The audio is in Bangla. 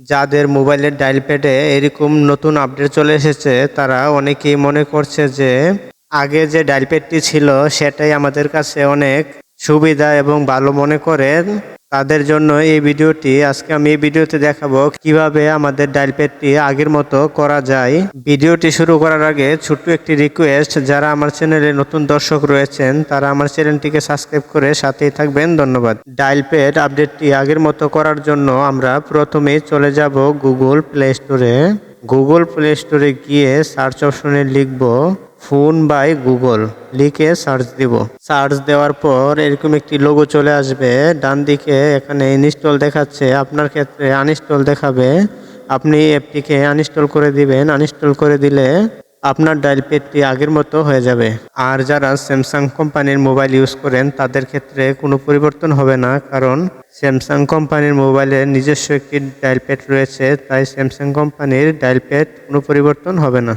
যাদের মোবাইলের ডায়াল প্যাডে এরকম নতুন আপডেট চলে এসেছে, তারা অনেকেই মনে করছে যে আগে যে ডায়াল প্যাডটি ছিল, সেটাই আমাদের কাছে অনেক সুবিধা এবং ভালো মনে করেন। তাদের জন্য এই ভিডিওটি, আজকে আমি এই ভিডিওতে দেখাবো কীভাবে আমাদের ডায়াল প্যাডটি আগের মতো করা যায়। ভিডিওটি শুরু করার আগে ছোট্ট একটি রিকোয়েস্ট যারা আমার চ্যানেলে নতুন দর্শক রয়েছেন, তারা আমার চ্যানেলটিকে সাবস্ক্রাইব করে সাথেই থাকবেন। ধন্যবাদ। ডায়াল প্যাড আপডেটটি আগের মতো করার জন্য আমরা প্রথমে চলে যাব গুগল প্লে স্টোরে গুগল প্লে স্টোরে গিয়ে সার্চ অপশনে লিখব ফোন বাই গুগল লিখে সার্চ দিব। সার্চ দেওয়ার পর এরকম একটি লোগো চলে আসবে। ডান দিকে এখানে ইনস্টল দেখাচ্ছে, আপনার ক্ষেত্রে আনইনস্টল দেখাবে। আপনি অ্যাপটিকে আনইনস্টল করে দিবেন। আনইনস্টল করে দিলে আপনার ডায়াল প্যাডটি আগের মতো হয়ে যাবে। আর যারা স্যামসাং কোম্পানির মোবাইল ইউজ করেন, তাদের ক্ষেত্রে কোনো পরিবর্তন হবে না, কারণ স্যামসাং কোম্পানির মোবাইলে নিজস্ব একটি ডায়াল প্যাড রয়েছে, তাই স্যামসাং কোম্পানির ডায়াল প্যাড কোনো পরিবর্তন হবে না।